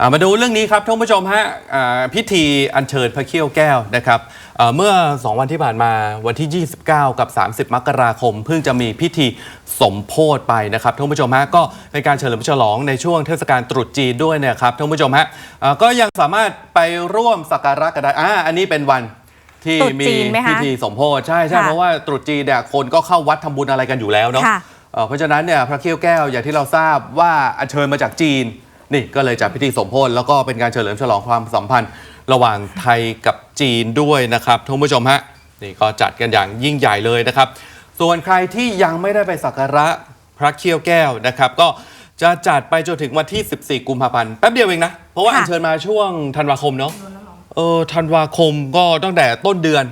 อ่ามาดูเรื่องนี้ครับท่านผู้ชมฮะอ่าพิธีอัญเชิญพระเขี้ยวแก้วนะครับเอ่อเมื่อ 2 วันที่ผ่านมาวันที่ 29 กับ 30 มกราคม เพิ่งจะมีพิธีสมโพธไปนะครับท่านผู้ชมฮะก็เป็นการเฉลิมฉลองในช่วงเทศกาลตรุษจีนด้วยเนะครับท่านผู้ชมฮะอ่าก็ยังสามารถไปร่วมสักการะกันได้อ่าอันนี้เป็นวันที่ตรุษมีจีนไหมคะพิธีสมโพธใช่ใช่ค่ะเพราะว่าตรุษจีนเนี่ยคนก็เข้าวัดทำบุญอะไรกันอยู่แล้วเนาะค่ะเอ่อเพราะฉะนั้นเนี่ยพระเขี้ยวแก้วอย่างที่เราทราบว่าอัญเชิญมาจากจีน นี่ก็เลยจัดพิธีสมโพธิแล้วก็เป็นการเฉลิมฉลองความสัมพันธ์ ระหว่างไทยกับจีนด้วยนะครับท่านผู้ชมฮะนี่ก็จัดกันอย่างยิ่งใหญ่เลยนะครับ ส่วนใครที่ยังไม่ได้ไปสักการะพระเขี้ยวแก้วนะครับ ก็จะจัดไปจนถึงวันที่ 14 กุมภาพันธ์แป๊บเดียวเองนะ เพราะว่าค่ะอัญเชิญมาช่วงธันวาคมเนาะเออธันวาคมก็ตั้งแต่ต้นเดือน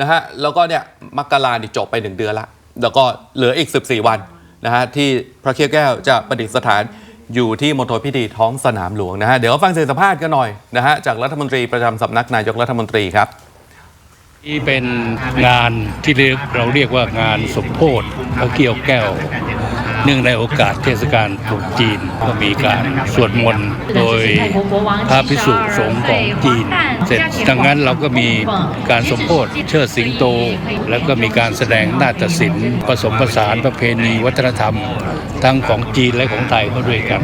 นะฮะแล้วก็เนี่ยมกรานี่จบไปหนึ่งเดือนละ แล้วก็เหลืออีก 14 วันนะฮะที่พระเขี้ยวแก้วจะประดิษฐาน อยู่ที่มณฑลพิธีท้องสนามหลวงนะฮะเดี๋ยวฟังเสียงสัมภาษณ์กันหน่อยนะฮะจากรัฐมนตรีประจำสำนักนายกรัฐมนตรีครับ นี่เป็นงานที่เรียกเราเรียกว่างานสมโพธิพระเกี่ยวแก้ว เนื่องในโอกาสเทศกาลตรุษจีนก็มีการสวดมนต์โดยพระภิกษุสงฆ์ของจีน เสร็จดังนั้นเราก็มีการสมโพธิเชิดสิงโต แล้วก็มีการแสดงนาฏศิลป์ผสมผสานประเพณีวัฒนธรรม ทั้งของจีนและของไทยเข้าด้วยกัน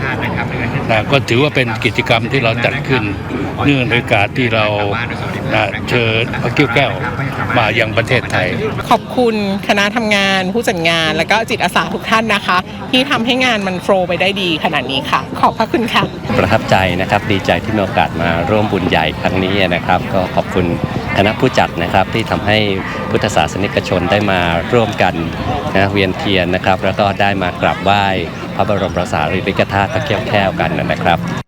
นะก็ถือว่าเป็นกิจกรรมที่เราจัดขึ้น เนื่องในโอกาสที่เรานะเชิญพระเกี้ยวแก้วมายังประเทศไทย ขอบคุณคณะทำงานผู้จัดงาน และก็จิตอาสาทุกท่านนะคะ ที่ทำให้งานมันโฟลว์ไปได้ดีขนาดนี้ค่ะ ขอบพระคุณค่ะ ประทับใจนะครับดีใจที่มีโอกาสมาร่วมบุญใหญ่ครั้งนี้นะครับ ก็ขอบคุณคณะผู้จัดนะครับที่ทำให้พุทธศาสนิกชนได้มาร่วมกันนะเวียนเทียนนะครับ แล้วก็ได้มากราบไหว้พระบรมสารีริกธาตุพระเกี้ยวแก้วกันนะครับ